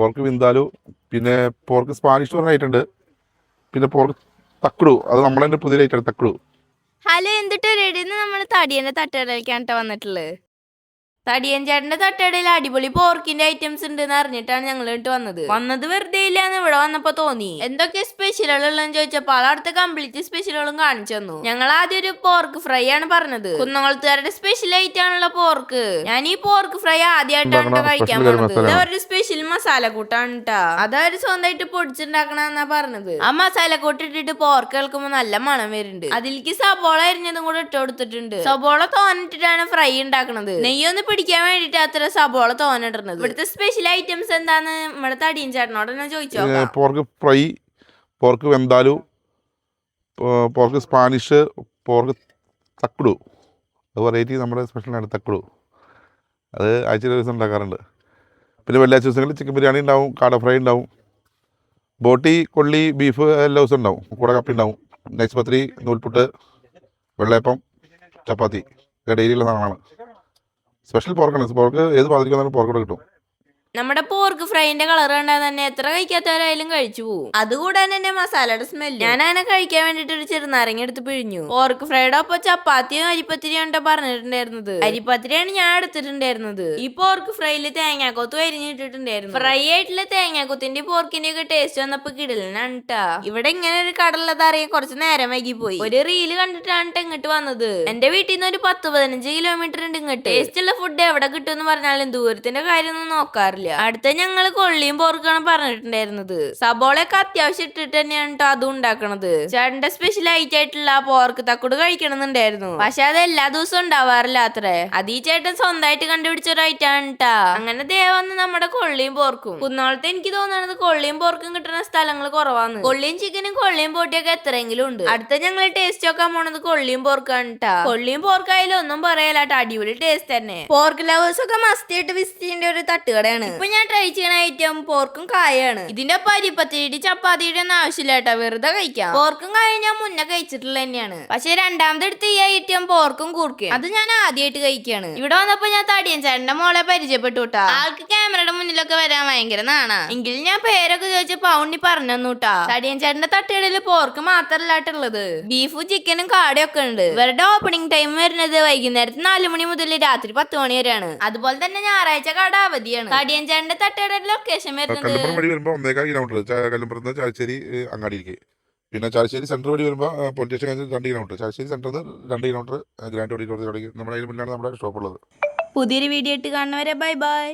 Pork vindaloo പിന്നെ pork Spanish പറഞ്ഞ item ഉണ്ട്. പിന്നെ പോർക്ക് തക്കുടു അത് നമ്മളെ പുതിയ ഐറ്റം തക്കുടു ഹലോ എന്തിട്ട് റെഡിന്ന് നമ്മൾ തടിയന്റെ തട്ടടയിലേക്കാണ് ട്ടോ വന്നിട്ടുള്ളത് തടിയൻ ചേട്ടന്റെ തട്ടടയിൽ അടിപൊളി പോർക്കിന്റെ ഐറ്റംസ് ഉണ്ട് എന്ന് അറിഞ്ഞിട്ടാണ് ഞങ്ങൾ ഇട്ട് വന്നത്. വന്നത് വെറുതെ ഇല്ലാന്ന് ഇവിടെ വന്നപ്പോ തോന്നി. എന്തൊക്കെ സ്പെഷ്യലുകളെന്ന് ചോദിച്ചപ്പോ അടുത്ത കംപ്ലീറ്റ് സ്പെഷ്യലുകളും കാണിച്ചു തന്നു. ഞങ്ങൾ ആദ്യം ഒരു പോർക്ക് ഫ്രൈ ആണ് പറഞ്ഞത്. കുന്നംകുളത്തുകാരുടെ സ്പെഷ്യൽ ഐറ്റം ആണുള്ള പോർക്ക്. ഞാൻ ഈ പോർക്ക് ഫ്രൈ ആദ്യമായിട്ടാണ് കഴിക്കാൻ പറഞ്ഞത് അവരുടെ മസാല കൂട്ടാണ് അതായത് അതവര് സ്വന്തമായിട്ട് പൊടിച്ചുണ്ടാക്കണെന്നാ പറഞ്ഞത്. ആ മസാല കൂട്ട് ഇട്ടിട്ട് പോർക്ക് കേൾക്കുമ്പോ നല്ല മണം വരുന്നുണ്ട്. അതിലേക്ക് സബോള അരിഞ്ഞതും കൂടെ ഇട്ട് കൊടുത്തിട്ടുണ്ട്. സബോള തോന്നിട്ടിട്ടാണ് ഫ്രൈ ഉണ്ടാക്കണത്. നെയ്യൊന്ന് പിടിക്കാൻ വേണ്ടിട്ട് അത്ര സബോള തോന്നിടുന്നത്. ഇവിടുത്തെ സ്പെഷ്യൽ ഐറ്റംസ് എന്താന്ന് നമ്മുടെ തടിയൻ ചേട്ടനോട് തന്നെ ചോദിച്ചോ? Pork fry pork vindaloo pork Spanish pork Thakkudu. അത് വെറൈറ്റി നമ്മുടെ സ്പെഷ്യലാണ് തക്കുടു. അത് ആഴ്ചയിൽ ഒരു ദിവസം ഉണ്ടാക്കാറുണ്ട്. പിന്നെ വെള്ളിയാഴ്ച ദിവസങ്ങളിൽ ചിക്കൻ ബിരിയാണി ഉണ്ടാവും കാട ഫ്രൈ ഉണ്ടാവും. ബോട്ടി കൊള്ളി ബീഫ് എല്ലാ ദിവസവും ഉണ്ടാവും. കൂടെ കപ്പി ഉണ്ടാവും. നൈസ് പത്രി നൂൽപുട്ട് വെള്ളയപ്പം ചപ്പാത്തി. ഡെയിലിയിലുള്ള സാധനമാണ് സ്പെഷ്യൽ പോർക്കാണ് പോർക്ക് ഏത് പാതിരിക്കുന്നാലും പോർക്കോട് പോർക്ക് കൂടെ കിട്ടും. നമ്മുടെ പോർക്ക് ഫ്രൈന്റെ കളർ കണ്ടാൽ തന്നെ എത്ര കഴിക്കാത്തവരായാലും കഴിച്ചു പോകും അതുകൂടാൻ തന്നെ മസാലയുടെ സ്മെല്ല് ഞാൻ അങ്ങനെ കഴിക്കാൻ വേണ്ടിട്ട് ഒരു ചെറുനാരങ്ങ എടുത്ത് പിഴിഞ്ഞു. പോർക്ക് ഫ്രൈയുടെ ഒപ്പം ചപ്പാത്തിയും അരിപ്പത്തിരിയും ഉണ്ടോ പറഞ്ഞിട്ടുണ്ടായിരുന്നത്? അരിപ്പത്തിരിയാണ് ഞാൻ എടുത്തിട്ടുണ്ടായിരുന്നത്. ഈ പോർക്ക് ഫ്രൈയിൽ തേങ്ങാക്കൊത്ത് അരിഞ്ഞിട്ടിട്ടുണ്ടായിരുന്നു ഫ്രൈ ആയിട്ടുള്ള തേങ്ങാക്കൊത്തിന്റെ പോർക്കിന്റെ ഒക്കെ ടേസ്റ്റ് വന്നപ്പോ കിടലിനാണ് ട്ടാ. ഇവിടെ ഇങ്ങനെ ഒരു കടലത്ത് അറിയാൻ കുറച്ച് നേരം വൈകി പോയി ഒരു റീൽ കണ്ടിട്ടാണ് ട്ടോ ഇങ്ങോട്ട് വന്നത്. എന്റെ വീട്ടിൽ നിന്ന് ഒരു പത്ത് പതിനഞ്ച് കിലോമീറ്റർ ഉണ്ട് ഇങ്ങോട്ട്. ടേസ്റ്റ് ഉള്ള ഫുഡ് എവിടെ കിട്ടും എന്ന് പറഞ്ഞാലും ദൂരത്തിന്റെ കാര്യമൊന്നും നോക്കാറില്ല. അടുത്ത ഞങ്ങൾ കൊള്ളിയും പോർക്കാണ് പറഞ്ഞിട്ടുണ്ടായിരുന്നത്. സബോളയൊക്കെ അത്യാവശ്യം ഇട്ടിട്ട് തന്നെയാണ് ട്ടോ അതും ഉണ്ടാക്കണത്. ചേട്ടന്റെ സ്പെഷ്യൽ ആയിട്ടുള്ള പോർക്ക് തക്കുട് കഴിക്കണമെന്നുണ്ടായിരുന്നു. പക്ഷെ അത് എല്ലാ ദിവസവും ഉണ്ടാവാറില്ല അത്രേ. അത് ഈ ചേട്ടൻ സ്വന്തമായിട്ട് കണ്ടുപിടിച്ച ഒരു ഐറ്റം ആണ് ട്ടാ. അങ്ങനെ ദേവന്ന് നമ്മുടെ കൊള്ളിയും പോർക്കും. കുന്നോളത്ത് എനിക്ക് തോന്നുന്നത് കൊള്ളിയും പോർക്കും കിട്ടുന്ന സ്ഥലങ്ങൾ കുറവാണ് കൊള്ളിയും ചിക്കനും കൊള്ളിയും പോട്ടിയൊക്കെ എത്രയെങ്കിലും ഉണ്ട്. അടുത്ത ഞങ്ങൾ ടേസ്റ്റ് നോക്കാൻ പോണത് കൊള്ളിയും പോർക്കാണ് കേട്ടാ കൊള്ളിയും പോർക്കായാലും ഒന്നും പറയാലാട്ടോ. അടിപൊളി ടേസ്റ്റ് തന്നെ. പോർക്ക് ലവേഴ്സ് ഒക്കെ മസ്തിയായിട്ട് വിസിറ്റ് ചെയ്യേണ്ട ഒരു തട്ടുകടയാണ്. ഇപ്പൊ ഞാൻ ട്രൈ ചെയ്യണ ഐറ്റം പോർക്കും കായാണ്. ഇതിന്റെ പരിപ്പത്തിരി ചപ്പാത്തിയുടെ ഒന്നും ആവശ്യമില്ല കേട്ടോ വെറുതെ കഴിക്കാം. പോർക്കും കായ ഞാൻ മുന്നേ കഴിച്ചിട്ടുള്ള തന്നെയാണ്. പക്ഷെ രണ്ടാമത് എടുത്ത് ഈ ഐറ്റം പോർക്കും കൂർക്കും അത് ഞാൻ ആദ്യമായിട്ട് കഴിക്കാണ്. ഇവിടെ വന്നപ്പോ ഞാൻ തടിയൻ ചേട്ടന്റെ മോളെ പരിചയപ്പെട്ടു കേട്ടാ ആൾക്ക് ക്യാമറയുടെ മുന്നിലൊക്കെ വരാൻ ഭയങ്കര നാണാ. എങ്കിലും ഞാൻ പേരൊക്കെ ചോദിച്ച പൗണ്ടി പറഞ്ഞു തന്നൂട്ടാ തടിയൻ ചേട്ടന്റെ തട്ടുകളിൽ പോർക്ക് മാത്രല്ലാട്ടുള്ളത് ബീഫും ചിക്കനും കാടയൊക്കെ ഉണ്ട്. ഇവരുടെ ഓപ്പണിംഗ് ടൈം വരുന്നത് വൈകുന്നേരത്ത് നാലു മണി മുതൽ രാത്രി പത്ത് മണി വരെയാണ്. അതുപോലെ തന്നെ ഞായറാഴ്ച കട അവധിയാണ് തടിയൻ ചേട്ടന്റെ തട്ടുകട ലൊക്കേഷൻ വരുന്നത് കല്ലുപ്പുറം വഴി വരുമ്പോൾ ഒന്നേക്കാൾ കിലോമീറ്റർ കല്ലുപ്പുറത്ത് നിന്ന് ചാലശ്ശേരി അങ്ങാടിയിലേക്ക്. പിന്നെ ചാലശ്ശേരി സെന്റർ വഴി വരുമ്പോൾ പോലീസ് സ്റ്റേഷൻ കഴിഞ്ഞ് രണ്ട് കിലോമീറ്റർ ചാലശ്ശേരി സെന്ററിൽ നിന്ന് രണ്ട് കിലോമീറ്റർ ഗ്രാൻഡ് ഓഡിറ്റോറിയത്തിൽ നമ്മുടെ അതിന് മുന്നിലാണ് നമ്മുടെ ഷോപ്പ് ഉള്ളത്. പുതിയൊരു വീഡിയോ ഇട്ട് കാണുന്നവരെ ബൈ ബൈ